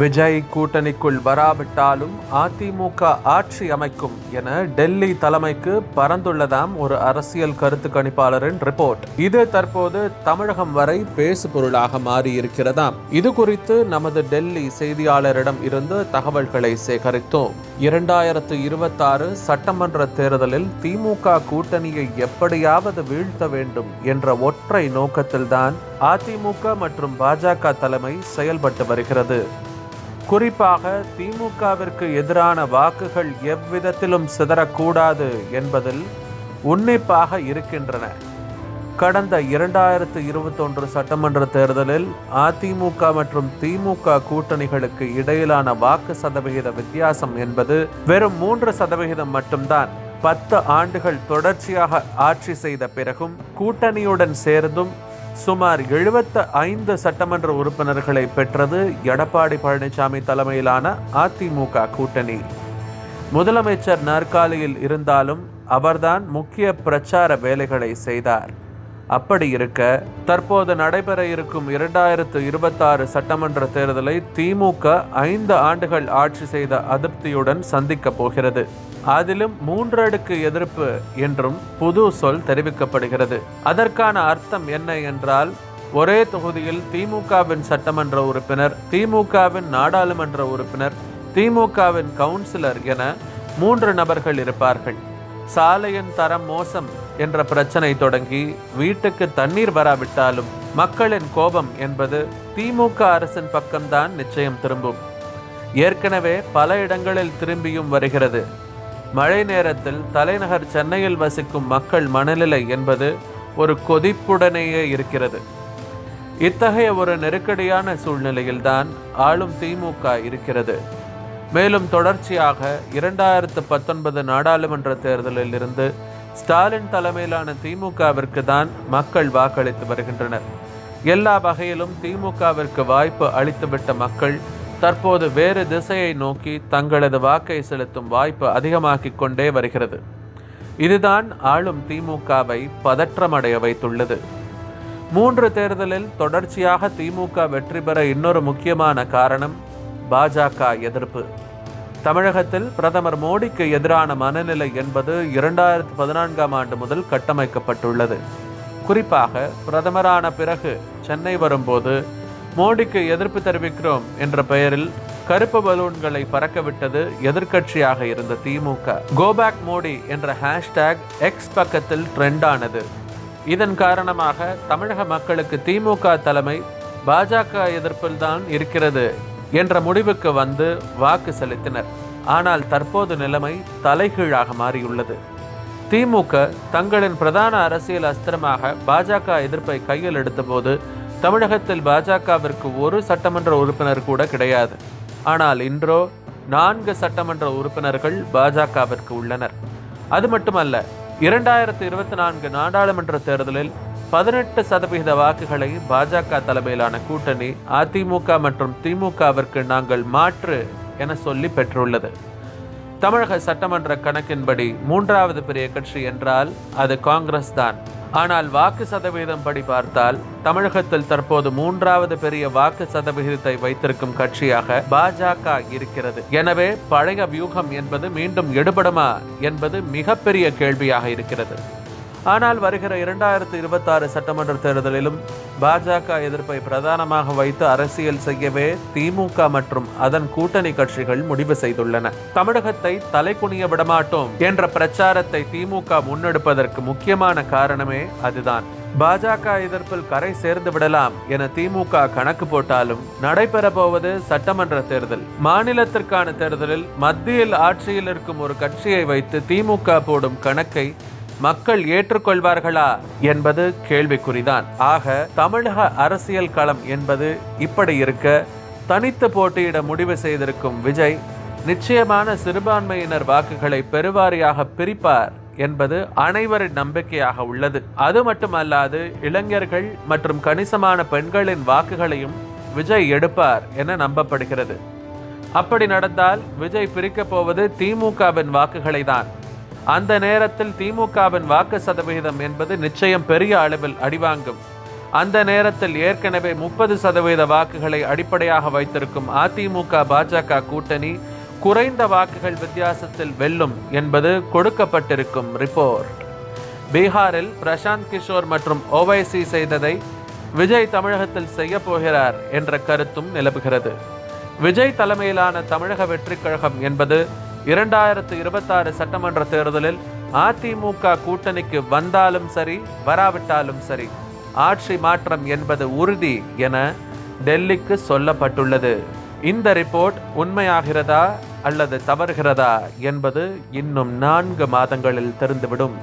விஜய் கூட்டணிக்குள் வராவிட்டாலும் அதிமுக ஆட்சி அமைக்கும் என டெல்லி தலைமைக்கு பறந்துள்ளதாம் ஒரு அரசியல் கருத்து கணிப்பாளரின் ரிப்போர்ட். இது தற்போது தமிழகம் வரை பேசு பொருளாக மாறியிருக்கிறதாம். இது குறித்து நமது டெல்லி செய்தியாளரிடம் இருந்து தகவல்களை சேகரித்தோம். இரண்டாயிரத்து இருபத்தாறு சட்டமன்ற தேர்தலில் திமுக கூட்டணியை எப்படியாவது வீழ்த்த வேண்டும் என்ற ஒற்றை நோக்கத்தில்தான் அதிமுக மற்றும் பாஜக தலைமை செயல்பட்டு வருகிறது. குறிப்பாக திமுகவிற்கு எதிரான வாக்குகள் எவ்விதத்திலும் சிதறக்கூடாது என்பதில் உன்னிப்பாக இருக்கின்றன. கடந்த இரண்டாயிரத்து இருபத்தொன்று சட்டமன்ற தேர்தலில் அதிமுக மற்றும் திமுக கூட்டணிகளுக்கு இடையிலான வாக்கு சதவிகித வித்தியாசம் என்பது வெறும் மூன்று சதவிகிதம் மட்டும்தான். பத்து ஆண்டுகள் தொடர்ச்சியாக ஆட்சி செய்த பிறகும் கூட்டணியுடன் சேர்ந்தும் சுமார் எழுபத்து ஐந்து சட்டமன்ற உறுப்பினர்களை பெற்றது எடப்பாடி பழனிசாமி தலைமையிலான அதிமுக கூட்டணி. முதலமைச்சர் நாற்காலியில் இருந்தாலும் அவர்தான் முக்கிய பிரச்சார வேலைகளை செய்தார். அப்படி இருக்க தற்போது நடைபெற இருக்கும் இரண்டாயிரத்து இருபத்தாறு சட்டமன்ற தேர்தலை திமுக ஐந்து ஆண்டுகள் ஆட்சி செய்த அதிருப்தியுடன் சந்திக்கப் போகிறது. அதிலும் மூன்றடுக்கு எதிர்ப்பு என்றும் புது சொல் தெரிவிக்கப்படுகிறது. அதற்கான அர்த்தம் என்ன என்றால் ஒரே தொகுதியில் திமுகவின் சட்டமன்ற உறுப்பினர் திமுகவின் நாடாளுமன்ற உறுப்பினர் திமுகவின் கவுன்சிலர் என மூன்று நபர்கள் இருப்பார்கள். சாலையின் தரம் மோசம் என்ற பிரச்சனை தொடங்கி வீட்டுக்கு தண்ணீர் வராவிட்டாலும் மக்களின் கோபம் என்பது திமுக அரசின் பக்கம்தான் நிச்சயம் திரும்பும். ஏற்கனவே பல இடங்களில் திரும்பியும் வருகிறது. மழை நேரத்தில் தலைநகர் சென்னையில் வசிக்கும் மக்கள் மனநிலை என்பது ஒரு கொதிப்புடனேயே இருக்கிறது. இத்தகைய ஒரு நெருக்கடியான சூழ்நிலையில்தான் ஆளும் திமுக இருக்கிறது. மேலும் தொடர்ச்சியாக இரண்டாயிரத்து பத்தொன்பது நாடாளுமன்ற தேர்தலில் இருந்து ஸ்டாலின் தலைமையிலான திமுகவிற்கு தான் மக்கள் வாக்களித்து வருகின்றனர். எல்லா வகையிலும் திமுகவிற்கு வாய்ப்பு அளித்துவிட்ட மக்கள் தற்போது வேறு திசையை நோக்கி தங்களது வாக்கை செலுத்தும் வாய்ப்பு அதிகமாக்கிக் கொண்டே வருகிறது. இதுதான் ஆளும் திமுகவை பதற்றமடைய வைத்துள்ளது. மூன்று தேர்தலில் தொடர்ச்சியாக திமுக வெற்றி பெற இன்னொரு முக்கியமான காரணம் பாஜக எதிர்ப்பு. தமிழகத்தில் பிரதமர் மோடிக்கு எதிரான மனநிலை என்பது இரண்டாயிரத்து பதினான்காம் ஆண்டு முதல் கட்டமைக்கப்பட்டுள்ளது. குறிப்பாக பிரதமரான பிறகு சென்னை வரும்போது மோடிக்கு எதிர்ப்பு தெரிவிக்கிறோம் என்ற பெயரில் கருப்பு பலூன்களை பறக்கவிட்டது எதிர்க்கட்சியாக இருந்த திமுக. கோபேக் மோடி என்ற ஹேஷ்டேக் எக்ஸ் பக்கத்தில் ட்ரெண்டானது இதன் காரணமாக தமிழக மக்களுக்கு திமுக தலைமை பாஜக எதிர்ப்பில்தான் இருக்கிறது என்ற முடிவுக்கு வந்து வாக்கு செலுத்தினர். ஆனால் தற்போது நிலைமை தலைகீழாக மாறியுள்ளது. திமுக தங்களின் பிரதான அரசியல் அஸ்திரமாக பாஜக எதிர்ப்பை கையில் எடுத்தபோது தமிழகத்தில் பாஜகவிற்கு ஒரு சட்டமன்ற உறுப்பினர் கூட கிடையாது. ஆனால் இன்றோ நான்கு சட்டமன்ற உறுப்பினர்கள் பாஜகவிற்கு உள்ளனர். அது மட்டுமல்ல இரண்டாயிரத்து இருபத்தி நான்கு நாடாளுமன்ற தேர்தலில் பதினெட்டு சதவிகித வாக்குகளை பாஜக தலைமையிலான கூட்டணி அதிமுக மற்றும் திமுகவிற்கு நாங்கள் மாற்று என சொல்லி பெற்றுள்ளது. தமிழக சட்டமன்ற கணக்கின்படி மூன்றாவது பெரிய கட்சி என்றால் அது காங்கிரஸ் தான். ஆனால் வாக்கு சதவீதம் படி பார்த்தால் தமிழகத்தில் தற்போது மூன்றாவது பெரிய வாக்கு சதவிகிதத்தை வைத்திருக்கும் கட்சியாக பாஜக இருக்கிறது. எனவே பழைய வியூகம் என்பது மீண்டும் எடுபடுமா என்பது மிகப்பெரிய கேள்வியாக இருக்கிறது. ஆனால் வருகிற இரண்டாயிரத்து இருபத்தாறு சட்டமன்ற தேர்தலிலும் பாஜக எதிர்ப்பை பிரதானமாக வைத்து அரசியல் செய்யவே திமுக மற்றும் அதன் கூட்டணி கட்சிகள் முடிவு செய்துள்ளன. தமிழகத்தை தலைக்குனிய விடமாட்டோம் என்ற பிரச்சாரத்தை திமுக முன்னெடுப்பதற்கு முக்கியமான காரணமே அதுதான். பாஜக எதிர்ப்பில் கரை சேர்ந்து விடலாம் என திமுக கணக்கு போட்டாலும் நடைபெற போவது சட்டமன்ற தேர்தல். மாநிலத்திற்கான தேர்தலில் மத்தியில் ஆட்சியில் இருக்கும் ஒரு கட்சியை வைத்து திமுக போடும் கணக்கை மக்கள் ஏற்றுக்கொள்வார்களா என்பது கேள்விக்குறிதான். ஆக தமிழக அரசியல் களம் என்பது இப்படி இருக்க தனித்து போட்டியிட முடிவு செய்திருக்கும் விஜய் நிச்சயமான சிறுபான்மையினர் வாக்குகளை பெருவாரியாக பிரிப்பார் என்பது அனைவரின் நம்பிக்கையாக உள்ளது. அது மட்டுமல்லாது இளைஞர்கள் மற்றும் கணிசமான பெண்களின் வாக்குகளையும் விஜய் எடுப்பார் என நம்பப்படுகிறது. அப்படி நடந்தால் விஜய் பிரிக்கப் போவது திமுகவின் வாக்குகளை தான் அந்த நேரத்தில் திமுகவின் வாக்கு சதவிகிதம் என்பது நிச்சயம் பெரிய அளவில் அடிவாங்கும். அந்த நேரத்தில் ஏற்கனவே முப்பது சதவீத வாக்குகளை அடிப்படையாக வைத்திருக்கும் அதிமுக பாஜக கூட்டணி குறைந்த வாக்குகள் வித்தியாசத்தில் வெல்லும் என்பது கொடுக்கப்பட்டிருக்கும் ரிப்போர்ட். பீகாரில் பிரசாந்த் கிஷோர் மற்றும் ஓவைசி செய்ததை விஜய் தமிழகத்தில் செய்ய போகிறார் என்ற கருத்தும் நிலவுகிறது. விஜய் தலைமையிலான தமிழக வெற்றிக் கழகம் என்பது இரண்டாயிரத்து இருபத்தாறு சட்டமன்ற தேர்தலில் அதிமுக கூட்டணிக்கு வந்தாலும் சரி வராவிட்டாலும் சரி ஆட்சி மாற்றம் என்பது உறுதி என டெல்லிக்கு சொல்லப்பட்டுள்ளது. இந்த ரிப்போர்ட் உண்மையாகிறதா அல்லது தவறுகிறதா என்பது இன்னும் நான்கு மாதங்களில் தெரிந்துவிடும்.